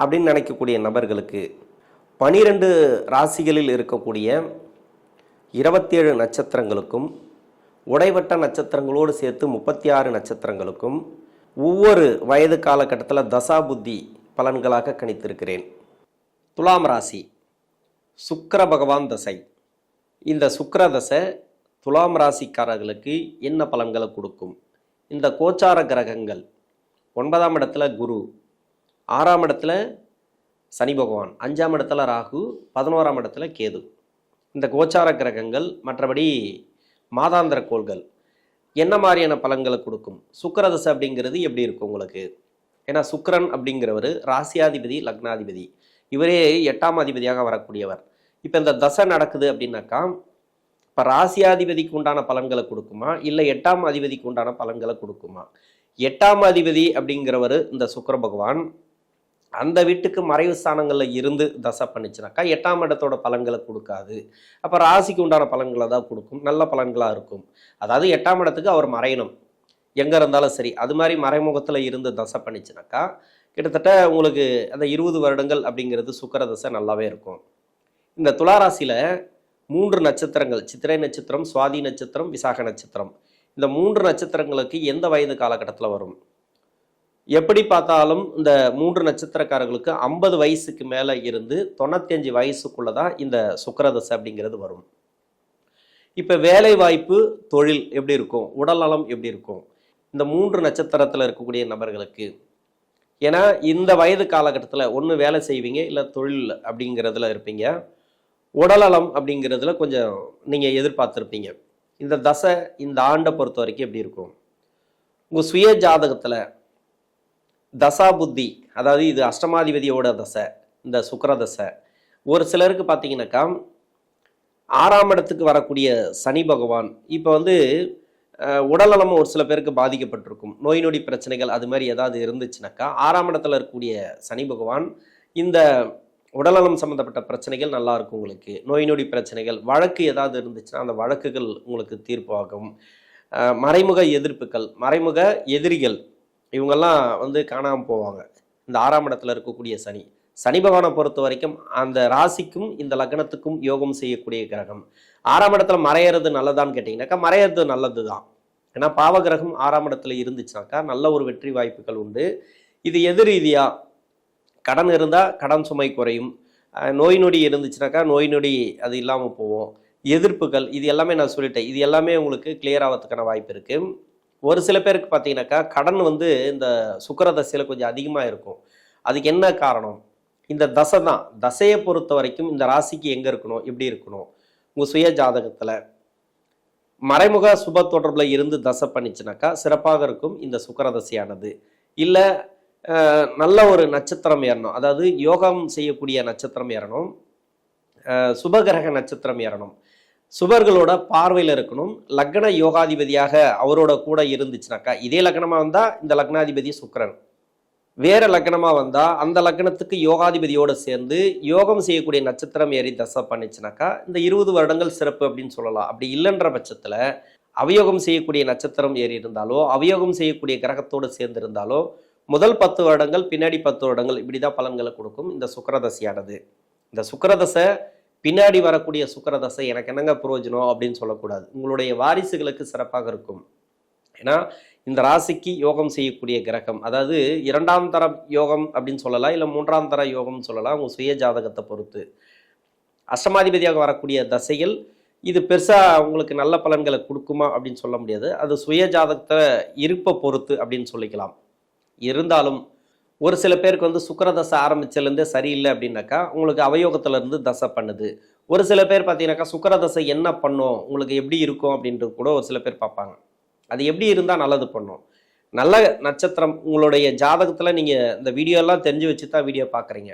அப்படின்னு நினைக்கக்கூடிய நபர்களுக்கு பனிரெண்டு ராசிகளில் இருக்கக்கூடிய இருபத்தேழு நட்சத்திரங்களுக்கும் உடைவட்ட நட்சத்திரங்களோடு சேர்த்து முப்பத்தி ஆறு நட்சத்திரங்களுக்கும் ஒவ்வொரு வயது காலகட்டத்தில் தசா புத்தி பலன்களாக கணித்திருக்கிறேன். துலாம் ராசி சுக்கர பகவான் தசை. இந்த சுக்கர தசை துலாம் ராசிக்காரர்களுக்கு என்ன பலன்களை கொடுக்கும்? இந்த கோச்சார கிரகங்கள் ஒன்பதாம் இடத்துல குரு ஆறாம் இடத்துல சனி பகவான் அஞ்சாம் இடத்துல ராகு பதினோராம் இடத்துல கேது. இந்த கோச்சார கிரகங்கள் மற்றபடி மாதாந்திர கோள்கள் என்ன மாதிரியான பலன்களை கொடுக்கும்? சுக்கிரதசை அப்படிங்கிறது எப்படி இருக்கும் உங்களுக்கு? ஏன்னா சுக்கரன் அப்படிங்கிறவர் ராசியாதிபதி லக்னாதிபதி. இவரே எட்டாம் அதிபதியாக வரக்கூடியவர். இப்போ இந்த தசை நடக்குது அப்படின்னாக்கா இப்போ ராசியாதிபதிக்கு உண்டான பலன்களை கொடுக்குமா? இல்லை எட்டாம் அதிபதிக்கு உண்டான பலன்களை கொடுக்குமா? எட்டாம் அதிபதி அப்படிங்கிறவர் இந்த சுக்கர பகவான் அந்த வீட்டுக்கு மறைவு ஸ்தானங்களில் இருந்து தசை பண்ணிச்சுனாக்கா எட்டாம் இடத்தோட பலன்களை கொடுக்காது. அப்போ ராசிக்கு உண்டான பலன்களை தான் கொடுக்கும். நல்ல பலன்களாக இருக்கும். அதாவது எட்டாம் இடத்துக்கு அவர் மறையணும். எங்கே இருந்தாலும் சரி. அது மாதிரி மறைமுகத்தில் இருந்து தசை பண்ணிச்சுனாக்கா கிட்டத்தட்ட உங்களுக்கு அந்த இருபது வருடங்கள் அப்படிங்கிறது சுக்கர தசை நல்லாவே இருக்கும். இந்த துளாராசியில் மூன்று நட்சத்திரங்கள். சித்திரை நட்சத்திரம் சுவாதி நட்சத்திரம் விசாக நட்சத்திரம். இந்த மூன்று நட்சத்திரங்களுக்கு எந்த வயது காலகட்டத்தில் வரும்? எப்படி பார்த்தாலும் இந்த மூன்று நட்சத்திரக்காரர்களுக்கு ஐம்பது வயசுக்கு மேலே இருந்து தொண்ணூத்தஞ்சு வயசுக்குள்ளே தான் இந்த சுக்கரதசை அப்படிங்கிறது வரும். இப்போ வேலை வாய்ப்பு தொழில் எப்படி இருக்கும்? உடல்நலம் எப்படி இருக்கும்? இந்த மூன்று நட்சத்திரத்தில் இருக்கக்கூடிய நபர்களுக்கு. ஏன்னா இந்த வயது காலகட்டத்தில் ஒன்று வேலை செய்வீங்க இல்லை தொழில் அப்படிங்கிறதுல இருப்பீங்க. உடல்நலம் அப்படிங்கிறதுல கொஞ்சம் நீங்கள் எதிர்பார்த்துருப்பீங்க. இந்த தசை இந்த ஆண்டை பொறுத்த வரைக்கும் எப்படி இருக்கும்? உங்கள் சுய ஜாதகத்தில் தசா புத்தி அதாவது இது அஷ்டமாதிபதியோட தசை இந்த சுக்கர தசை. ஒரு சிலருக்கு பார்த்தீங்கன்னாக்கா ஆறாம் இடத்துக்கு வரக்கூடிய சனி பகவான் இப்போ வந்து உடல்நலமும் உடல்நலம் ஒரு சில பேருக்கு பாதிக்கப்பட்டிருக்கும். நோய் நொடி பிரச்சனைகள் அது மாதிரி ஏதாவது இருந்துச்சுனாக்கா ஆறாம் இடத்துல இருக்கக்கூடிய சனி பகவான் இந்த உடல்நலம் சம்மந்தப்பட்ட பிரச்சனைகள் நல்லா இருக்கும் உங்களுக்கு. நோய் நொடி பிரச்சனைகள் வழக்கு ஏதாவது இருந்துச்சுன்னா அந்த வழக்குகள் உங்களுக்கு தீர்ப்பாகும். மறைமுக எதிர்ப்புகள் மறைமுக எதிரிகள் இவங்கெல்லாம் வந்து காணாமல் போவாங்க. இந்த ஆறாம் இடத்துல இருக்கக்கூடிய சனி. சனி பகவானை பொறுத்த வரைக்கும் அந்த ராசிக்கும் இந்த லக்னத்துக்கும் யோகம் செய்யக்கூடிய கிரகம். ஆறாம் இடத்துல மறையிறது நல்லதான்னு கேட்டிங்கனாக்கா மறையிறது நல்லது தான் ஏன்னா பாவகிரகம் ஆறாம் இடத்துல இருந்துச்சுனாக்கா நல்ல ஒரு வெற்றி வாய்ப்புகள் உண்டு. இது எது ரீதியாக கடன் இருந்தால் கடன் சுமை குறையும். நோய் நொடி இருந்துச்சுனாக்கா நோய் நொடி அது இல்லாமல் போகும். எதிர்ப்புகள் இது எல்லாமே நான் சொல்லிட்டேன். இது எல்லாமே உங்களுக்கு கிளியர் ஆகிறதுக்கான வாய்ப்பு இருக்குது ஒரு சில பேருக்கு பார்த்தீங்கன்னாக்கா கடன் வந்து இந்த சுக்கர தசையில் கொஞ்சம் அதிகமாக இருக்கும். அதுக்கு என்ன காரணம்? இந்த தசை தான். தசையை பொறுத்த வரைக்கும் இந்த ராசிக்கு எங்கே இருக்கணும்? எப்படி இருக்கணும்? உங்கள் சுய ஜாதகத்தில். மறைமுக சுப தொடர்பில் இருந்து தசை பண்ணிச்சுனாக்கா சிறப்பாக இருக்கும் இந்த சுக்கரதசையானது இல்லை நல்ல ஒரு நட்சத்திரம் ஏறணும். அதாவது யோகம் செய்யக்கூடிய நட்சத்திரம் ஏறணும். சுபகிரக நட்சத்திரம் ஏறணும். சுபர்களோட பார்வையில் இருக்கணும். லக்ன யோகாதிபதியாக அவரோட கூட இருந்துச்சுனாக்கா இதே லக்னமாக வந்தால் இந்த லக்னாதிபதி சுக்கரன். வேற லக்னமாக வந்தால் அந்த லக்னத்துக்கு யோகாதிபதியோடு சேர்ந்து யோகம் செய்யக்கூடிய நட்சத்திரம் ஏறி தசை பண்ணிச்சுனாக்கா இந்த இருபது வருடங்கள் சிறப்பு அப்படின்னு சொல்லலாம். அப்படி இல்லைன்ற பட்சத்தில் அவயோகம் செய்யக்கூடிய நட்சத்திரம் ஏறி இருந்தாலோ அவயோகம் செய்யக்கூடிய கிரகத்தோடு சேர்ந்து இருந்தாலோ முதல் பத்து வருடங்கள் பின்னாடி பத்து வருடங்கள் இப்படி தான் பலன்களை கொடுக்கும் இந்த சுக்கரதசையானது. இந்த சுக்கரதசை பின்னாடி வரக்கூடிய சுக்கரதசை எனக்கு என்னங்க பிரயோஜனம் அப்படின்னு சொல்லக்கூடாது. உங்களுடைய வாரிசுகளுக்கு சிறப்பாக இருக்கும். ஏன்னா இந்த ராசிக்கு யோகம் செய்யக்கூடிய கிரகம் அதாவது இரண்டாம் தர யோகம் அப்படின்னு சொல்லலாம் இல்லை மூன்றாம் தர யோகம்னு சொல்லலாம் உங்கள் சுய ஜாதகத்தை பொறுத்து. அஷ்டமாதிபதியாக வரக்கூடிய தசைகள் இது பெருசாக உங்களுக்கு நல்ல பலன்களை கொடுக்குமா அப்படின்னு சொல்ல முடியாது. அது சுய ஜாதகத்தை இருப்பை பொறுத்து அப்படின்னு சொல்லிக்கலாம். இருந்தாலும் ஒரு சில பேருக்கு வந்து சுக்கர தசை ஆரம்பிச்சதுலேருந்தே சரியில்லை அப்படின்னாக்கா உங்களுக்கு அவயோகத்திலேருந்து தசை பண்ணுது. ஒரு சில பேர் பார்த்தீங்கன்னாக்கா சுக்கிர தசை என்ன பண்ணும்? உங்களுக்கு எப்படி இருக்கும் அப்படின்றது கூட ஒரு சில பேர் பார்ப்பாங்க. அது எப்படி இருந்தால் நல்லது பண்ணும். நல்ல நட்சத்திரம் உங்களுடைய ஜாதகத்தில் நீங்கள் இந்த வீடியோ எல்லாம் தெரிஞ்சு வச்சு தான் வீடியோ பார்க்குறீங்க.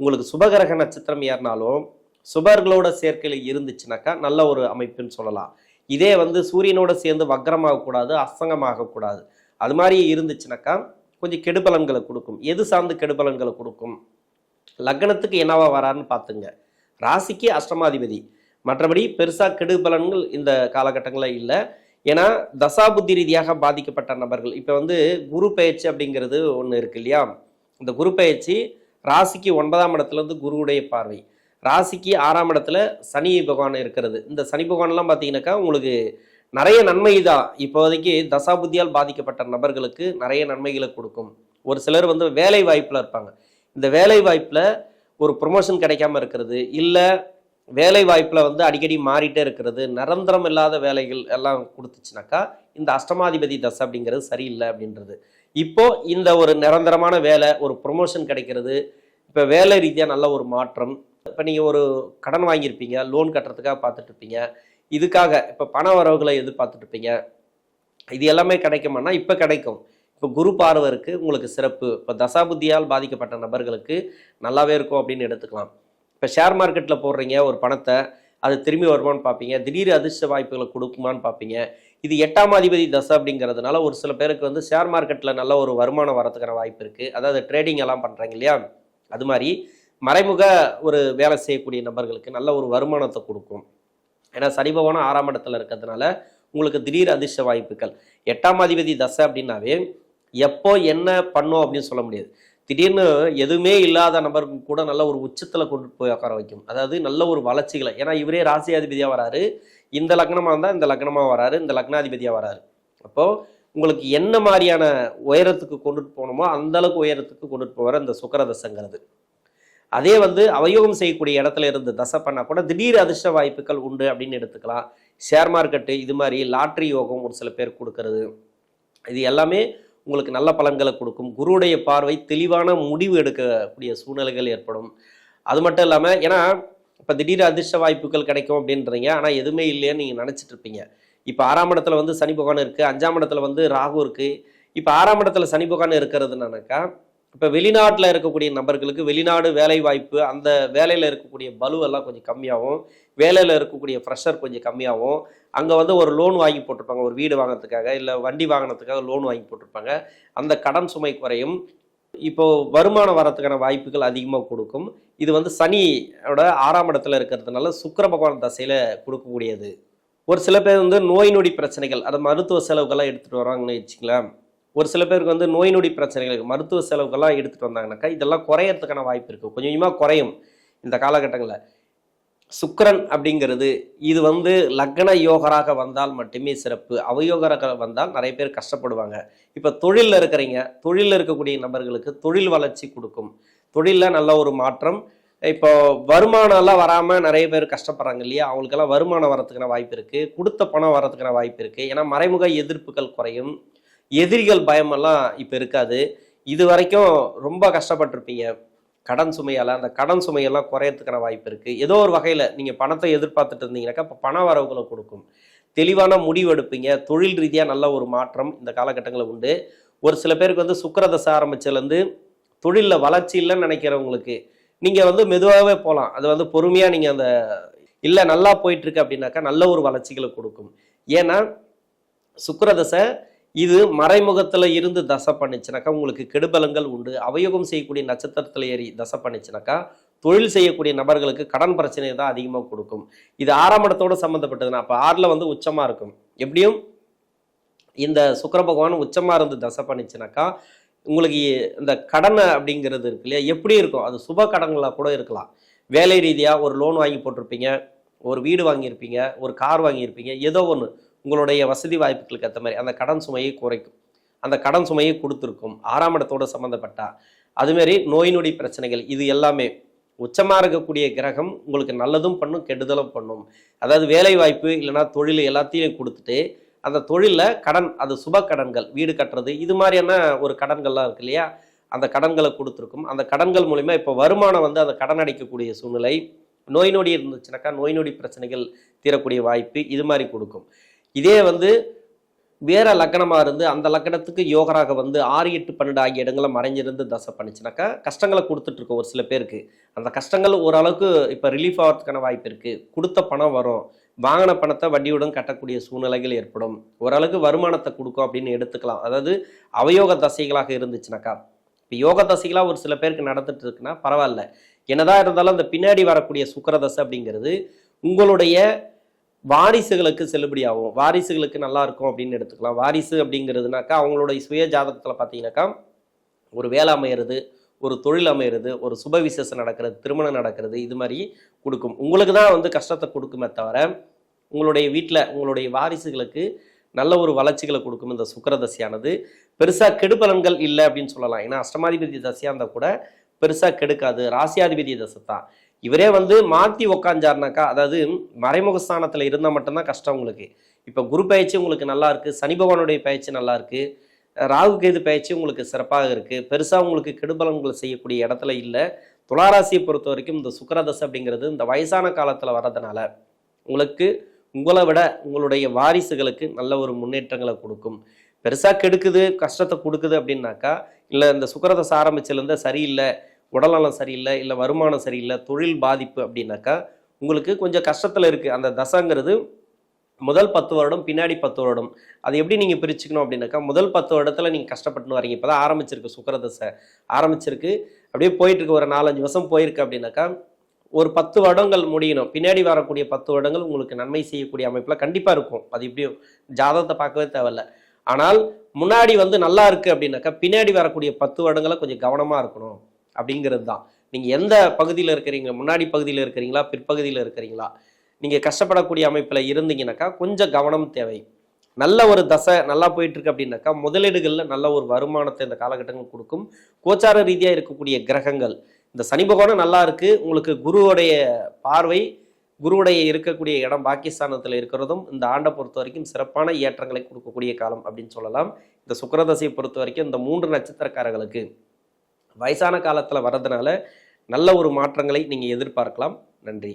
உங்களுக்கு சுபகிரக நட்சத்திரம் ஏறினாலும் சுபர்களோட சேர்க்கையில் இருந்துச்சுனாக்கா நல்ல ஒரு அமைப்புன்னு சொல்லலாம். இதே வந்து சூரியனோட சேர்ந்து வக்ரமாகக்கூடாது அசங்கமாகக்கூடாது. அது மாதிரி இருந்துச்சுனாக்கா கொஞ்சம் கெடுபலன்களை கொடுக்கும். எது சார்ந்து கெடுபலன்களை கொடுக்கும்? லக்னத்துக்கு என்னவா வராருன்னு பார்த்துங்க. ராசிக்கு அஷ்டமாதிபதி. மற்றபடி பெருசாக கெடுபலன்கள் இந்த காலகட்டங்களில் இல்லை. ஏன்னா தசாபுத்தி ரீதியாக பாதிக்கப்பட்ட நபர்கள். இப்போ வந்து குரு பயிற்சி அப்படிங்கிறது ஒன்று இருக்கு இல்லையா? இந்த குரு பயிற்சி ராசிக்கு ஒன்பதாம் இடத்துலேருந்து குருவுடைய பார்வை. ராசிக்கு ஆறாம் இடத்துல சனி பகவான் இருக்கிறது. இந்த சனி பகவான்லாம் பார்த்தீங்கன்னாக்கா உங்களுக்கு நிறைய நன்மை தான் இப்போதைக்கு தசாபுத்தியால் பாதிக்கப்பட்ட நபர்களுக்கு நிறைய நன்மைகளை கொடுக்கும். ஒரு சிலர் வந்து வேலை வாய்ப்பில் இருப்பாங்க. இந்த வேலை வாய்ப்பில் ஒரு ப்ரொமோஷன் கிடைக்காம இருக்கிறது இல்லை வேலை வாய்ப்பில் வந்து அடிக்கடி மாறிட்டே இருக்கிறது நிரந்தரம் இல்லாத வேலைகள் எல்லாம் கொடுத்துச்சுனாக்கா இந்த அஷ்டமாதிபதி தசை அப்படிங்கிறது சரியில்லை அப்படின்றது. இப்போ இந்த ஒரு நிரந்தரமான வேலை ஒரு ப்ரொமோஷன் கிடைக்கிறது இப்போ வேலை ரீதியாக நல்ல ஒரு மாற்றம் இப்போ நீங்கள் ஒரு கடன் வாங்கியிருப்பீங்க லோன் கட்டுறதுக்காக பார்த்துட்டு இருப்பீங்க இதுக்காக இப்போ பண வரவுகளை எதிர்பார்த்துட்டு இருப்பீங்க இது எல்லாமே கிடைக்குமானா இப்போ கிடைக்கும். இப்போ குரு பார்வை உங்களுக்கு சிறப்பு. இப்போ தசாபுத்தியால் பாதிக்கப்பட்ட நபர்களுக்கு நல்லாவே இருக்கும் அப்படின்னு எடுத்துக்கலாம். இப்போ ஷேர் மார்க்கெட்டில் போடுறீங்க ஒரு பணத்தை அது திரும்பி வருமான்னு பார்ப்பீங்க. திடீர் அதிர்ஷ்ட வாய்ப்புகளை கொடுக்குமான்னு பார்ப்பீங்க. இது எட்டாம் அதிபதி தசை அப்படிங்கிறதுனால ஒரு சில பேருக்கு வந்து ஷேர் மார்க்கெட்டில் நல்ல ஒரு வருமானம் வரத்துக்கான வாய்ப்பு இருக்குது அதாவது ட்ரேடிங் எல்லாம் பண்ணுறாங்க இல்லையா? அது மாதிரி மறைமுக ஒரு வேலை செய்யக்கூடிய நபர்களுக்கு நல்ல ஒரு வருமானத்தை கொடுக்கும். ஏன்னா சனிபவனம் ஆறாம் இடத்துல இருக்கிறதுனால உங்களுக்கு திடீர் அதிர்ஷ்ட வாய்ப்புகள். எட்டாம் அதிபதி தசை அப்படின்னாவே எப்போ என்ன பண்ணோம் அப்படின்னு சொல்ல முடியாது. திடீர்னு எதுவுமே இல்லாத நபருக்கு கூட நல்ல ஒரு உச்சத்தில் கொண்டு போய் உட்கார வைக்கும். அதாவது நல்ல ஒரு வளர்ச்சிகளை. ஏன்னா இவரே ராசியாதிபதியாக வராரு. இந்த லக்னமாக இருந்தால் இந்த லக்னமாக வராரு. இந்த லக்னாதிபதியாக வராரு. அப்போது உங்களுக்கு என்ன மாதிரியான உயரத்துக்கு கொண்டுட்டு போகணுமோ அந்தளவுக்கு உயரத்துக்கு கொண்டுட்டு போவார் இந்த சுக்கரதசங்கிறது. அதே வந்து அவயோகம் செய்யக்கூடிய இடத்துல இருந்து தசை பண்ணால் கூட திடீர் அதிர்ஷ்ட வாய்ப்புகள் உண்டு அப்படின்னு எடுத்துக்கலாம். ஷேர் மார்க்கெட்டு இது மாதிரி லாட்ரி யோகம் ஒரு சில பேர் கொடுக்கறது. இது எல்லாமே உங்களுக்கு நல்ல பலன்களை கொடுக்கும். குருவுடைய பார்வை தெளிவான முடிவு எடுக்கக்கூடிய சூழ்நிலைகள் ஏற்படும். அது மட்டும் இல்லாமல் ஏன்னா இப்போ திடீர் அதிர்ஷ்ட வாய்ப்புகள் கிடைக்கும் அப்படின்றீங்க. ஆனால் எதுவுமே இல்லைன்னு நீங்கள் நினச்சிட்டு இருப்பீங்க. இப்போ ஆறாம் இடத்துல வந்து சனி பகவான் இருக்குது அஞ்சாம் இடத்துல வந்து ராகு இருக்குது இப்போ ஆறாம் இடத்துல சனி பகவான் இருக்கிறதுனாக்கா இப்போ வெளிநாட்டில் இருக்கக்கூடிய நபர்களுக்கு வெளிநாடு வேலை வாய்ப்பு அந்த வேலையில் இருக்கக்கூடிய பலுவெல்லாம் கொஞ்சம் கம்மியாகும். வேலையில் இருக்கக்கூடிய ப்ரெஷர் கொஞ்சம் கம்மியாகும். அங்கே வந்து ஒரு லோன் வாங்கி போட்டிருப்பாங்க. ஒரு வீடு வாங்குறதுக்காக இல்லை வண்டி வாங்கினதுக்காக லோன் வாங்கி போட்டிருப்பாங்க. அந்த கடன் சுமை குறையும். இப்போ வருமானம் வரத்துக்கான வாய்ப்புகள் அதிகமாக கொடுக்கும். இது வந்து சனியோட ஆறாம் இடத்துல இருக்கிறதுனால சுக்கிர பகவான் தசையில் கொடுக்கக்கூடியது. ஒரு சில பேர் வந்து நோய் நொடி பிரச்சனைகள் அது மருத்துவ செலவுகள்லாம் எடுத்துகிட்டு வராங்கன்னு வச்சுங்களேன் ஒரு சில பேருக்கு வந்து நோய் நொடி பிரச்சனைகளுக்கு மருத்துவ செலவுகள்லாம் எடுத்துகிட்டு வந்தாங்கனாக்கா இதெல்லாம் குறையறதுக்கான வாய்ப்பு இருக்குது கொஞ்சம் கொஞ்சமாக குறையும் இந்த காலகட்டங்களில். சுக்கரன் அப்படிங்கிறது இது வந்து லக்ன யோகராக வந்தால் மட்டுமே சிறப்பு. அவயோகராக வந்தால் நிறைய பேர் கஷ்டப்படுவாங்க. இப்போ தொழிலில் இருக்கிறீங்க தொழிலில் இருக்கக்கூடிய நபர்களுக்கு தொழில் வளர்ச்சி கொடுக்கும். தொழிலில் நல்ல ஒரு மாற்றம். இப்போ வருமானம்லாம் வராமல் நிறைய பேர் கஷ்டப்படுறாங்க இல்லையா? அவங்களுக்கெல்லாம் வருமானம் வரத்துக்கான வாய்ப்பு இருக்குது கொடுத்த பணம் வரத்துக்கான வாய்ப்பு இருக்குது ஏன்னா மறைமுக எதிர்ப்புகள் குறையும். எதிரிகள் பயமெல்லாம் இப்போ இருக்காது. இது வரைக்கும் ரொம்ப கஷ்டப்பட்டிருப்பீங்க. கடன் சுமையால் அந்த கடன் சுமையெல்லாம் குறையத்துக்கான வாய்ப்பு இருக்குது ஏதோ ஒரு வகையில் நீங்கள் பணத்தை எதிர்பார்த்துட்டு இருந்தீங்கன்னாக்கா இப்போ பண வரவுகளை கொடுக்கும். தெளிவான முடிவு எடுப்பீங்க. தொழில் ரீதியாக நல்ல ஒரு மாற்றம் இந்த காலகட்டங்களில் உண்டு. ஒரு சில பேருக்கு வந்து சுக்கரதசை ஆரம்பிச்சதுலேருந்து தொழிலில் வளர்ச்சி இல்லைன்னு நினைக்கிறவங்களுக்கு நீங்கள் வந்து மெதுவாகவே போகலாம். அது வந்து பொறுமையாக நீங்கள் அந்த இல்லை நல்லா போயிட்டுருக்கு அப்படின்னாக்கா நல்ல ஒரு வளர்ச்சிகளை கொடுக்கும். ஏன்னா சுக்கரதசை இது மறைமுகத்தில் இருந்து தசை பண்ணுச்சுனாக்கா உங்களுக்கு கெடுபலங்கள் உண்டு. அவயோகம் செய்யக்கூடிய நட்சத்திரத்தில் ஏறி தசை பண்ணுச்சுனாக்கா தொழில் செய்யக்கூடிய நபர்களுக்கு கடன் பிரச்சனை தான் அதிகமாக கொடுக்கும். இது ஆறாம் சம்மந்தப்பட்டதுன்னா அப்போ ஆறில் வந்து உச்சமாக இருக்கும். எப்படியும்? இந்த சுக்கிர பகவான் உச்சமாக இருந்து தசை பண்ணிச்சுனாக்கா உங்களுக்கு இந்த கடனை அப்படிங்கிறது இருக்கு இல்லையா? எப்படி இருக்கும்? அது சுப கடன்களாக கூட இருக்கலாம். வேலை ரீதியாக ஒரு லோன் வாங்கி போட்டிருப்பீங்க ஒரு வீடு வாங்கியிருப்பீங்க ஒரு கார் வாங்கியிருப்பீங்க ஏதோ ஒன்று உங்களுடைய வசதி வாய்ப்புகளுக்கு ஏற்ற மாதிரி அந்த கடன் சுமையை குறைக்கும். அந்த கடன் சுமையை கொடுத்துருக்கும். ஆறாம் இடத்தோடு சம்மந்தப்பட்டா அதுமாரி நோய் நொடி பிரச்சனைகள் இது எல்லாமே உச்சமாக இருக்கக்கூடிய கிரகம் உங்களுக்கு நல்லதும் பண்ணும் கெடுதலும் பண்ணும். அதாவது வேலை வாய்ப்பு இல்லைன்னா தொழில் எல்லாத்தையும் கொடுத்துட்டு அந்த தொழிலில் கடன் அது சுப கடன்கள் வீடு கட்டுறது இது மாதிரியான ஒரு கடன்கள்லாம் இருக்கு இல்லையா? அந்த கடன்களை கொடுத்துருக்கும். அந்த கடன்கள் மூலிமா இப்போ வருமானம் வந்து அந்த கடன் அடைக்கக்கூடிய சூழ்நிலை. நோய் நொடி இருந்துச்சுனாக்கா நோய் நொடி பிரச்சனைகள் தீரக்கூடிய வாய்ப்பு இது மாதிரி கொடுக்கும். இதே வந்து வேற லக்னமாக இருந்து அந்த லக்னத்துக்கு யோகராக வந்து ஆறு எட்டு பன்னெண்டு ஆகிய இடங்களை மறைஞ்சிருந்து தசை பண்ணிச்சுனாக்கா கஷ்டங்களை கொடுத்துட்டு இருக்கோம் ஒரு சில பேருக்கு. அந்த கஷ்டங்கள் ஓரளவுக்கு இப்போ ரிலீஃப் ஆகிறதுக்கான வாய்ப்பு இருக்குது கொடுத்த பணம் வரும். வாங்கின பணத்தை வட்டியுடன் கட்டக்கூடிய சூழ்நிலைகள் ஏற்படும். ஓரளவுக்கு வருமானத்தை கொடுக்கும் அப்படின்னு எடுத்துக்கலாம். அதாவது அவயோக தசைகளாக இருந்துச்சுனாக்கா. இப்போ யோக தசைகளாக ஒரு சில பேருக்கு நடந்துட்டு இருக்குன்னா பரவாயில்ல. என்னதான் இருந்தாலும் அந்த பின்னாடி வரக்கூடிய சுக்கர தசை அப்படிங்கிறது உங்களுடைய வாரிசுகளுக்கு செல்லுபடியாகும். வாரிசுகளுக்கு நல்லா இருக்கும் அப்படின்னு எடுத்துக்கலாம். வாரிசு அப்படிங்கிறதுனாக்கா அவங்களுடைய சுய ஜாதகத்தில் பார்த்தீங்கன்னாக்கா ஒரு வேலை அமையிறது ஒரு தொழில் அமையிறது ஒரு சுப விசேஷம் நடக்கிறது திருமணம் நடக்கிறது இது மாதிரி கொடுக்கும். உங்களுக்கு தான் வந்து கஷ்டத்தை கொடுக்குமே தவிர உங்களுடைய வீட்டில் உங்களுடைய வாரிசுகளுக்கு நல்ல ஒரு வளர்ச்சிகளை கொடுக்கும் இந்த சுக்கிர தசையானது. பெருசாக கெடுபலன்கள் இல்லை அப்படின்னு சொல்லலாம். ஏன்னா அஷ்டமாதிபதி தசையாக இருந்தால் கூட பெருசாக கெடுக்காது. ராசியாதிபதி தசை தான். இவரே வந்து மாற்றி உக்காஞ்சாருனாக்கா அதாவது மறைமுக ஸ்தானத்தில் இருந்தால் மட்டும்தான் கஷ்டம் உங்களுக்கு. இப்போ குரு பயிற்சி உங்களுக்கு நல்லா இருக்குது சனி பகவானுடைய பயிற்சி நல்லா இருக்குது ராகு கேது பயிற்சி உங்களுக்கு சிறப்பாக இருக்குது பெருசாக உங்களுக்கு கெடுபலன்களை செய்யக்கூடிய இடத்துல இல்லை. துளாராசியை பொறுத்த வரைக்கும் இந்த சுக்கரதசை அப்படிங்கிறது இந்த வயசான காலத்தில் வர்றதுனால உங்களுக்கு உங்களை விட உங்களுடைய வாரிசுகளுக்கு நல்ல ஒரு முன்னேற்றங்களை கொடுக்கும். பெருசாக கெடுக்குது கஷ்டத்தை கொடுக்குது அப்படின்னாக்கா இல்லை இந்த சுக்கரதசை ஆரம்பிச்சிலேருந்து சரியில்லை உடல்நலம் சரியில்லை இல்லை வருமானம் சரியில்லை தொழில் பாதிப்பு அப்படின்னாக்கா உங்களுக்கு கொஞ்சம் கஷ்டத்தில் இருக்குது அந்த தசைங்கிறது முதல் பத்து வருடம் பின்னாடி பத்து வருடம். அது எப்படி நீங்கள் பிரிச்சுக்கணும் அப்படின்னாக்கா முதல் பத்து வருடத்தில் நீங்கள் கஷ்டப்பட்டு வரீங்க. இப்போ தான் ஆரம்பிச்சிருக்கு சுக்கரதசை. ஆரம்பிச்சிருக்கு. அப்படியே போயிட்டுருக்கு. ஒரு நாலஞ்சு வருஷம் போயிருக்கு அப்படின்னாக்கா ஒரு பத்து வருடங்கள் முடியணும். பின்னாடி வரக்கூடிய பத்து வருடங்கள் உங்களுக்கு நன்மை செய்யக்கூடிய அமைப்பில் கண்டிப்பாக இருக்கும். அது எப்படியும் ஜாதகத்தை பார்க்கவே தேவையில்ல. ஆனால் முன்னாடி வந்து நல்லா இருக்குது அப்படின்னாக்கா பின்னாடி வரக்கூடிய பத்து வருடங்களை கொஞ்சம் கவனமாக இருக்கணும். அப்படிங்கிறது தான். நீங்கள் எந்த பகுதியில் இருக்கிறீங்க? முன்னாடி பகுதியில் இருக்கிறீங்களா? பிற்பகுதியில் இருக்கிறீங்களா? நீங்கள் கஷ்டப்படக்கூடிய அமைப்பில் இருந்தீங்கன்னாக்கா கொஞ்சம் கவனம் தேவை. நல்ல ஒரு தசை நல்லா போயிட்டுருக்கு அப்படின்னாக்கா முதலீடுகளில் நல்ல ஒரு வருமானத்தை இந்த காலகட்டங்கள் கொடுக்கும். கோச்சார ரீதியாக இருக்கக்கூடிய கிரகங்கள். இந்த சனி பகவானும் நல்லா இருக்குது உங்களுக்கு குருவுடைய பார்வை குருவுடைய இருக்கக்கூடிய இடம் பாகிஸ்தானத்தில் இருக்கிறதும் இந்த ஆண்டை பொறுத்த வரைக்கும் சிறப்பான ஏற்றங்களை கொடுக்கக்கூடிய காலம் அப்படின்னு சொல்லலாம். இந்த சுக்கரதசையை பொறுத்த வரைக்கும் இந்த மூன்று நட்சத்திரக்காரர்களுக்கு வயசான காலத்தில் வர்றதுனால நல்ல ஒரு மாற்றங்களை நீங்கள் எதிர்பார்க்கலாம். நன்றி.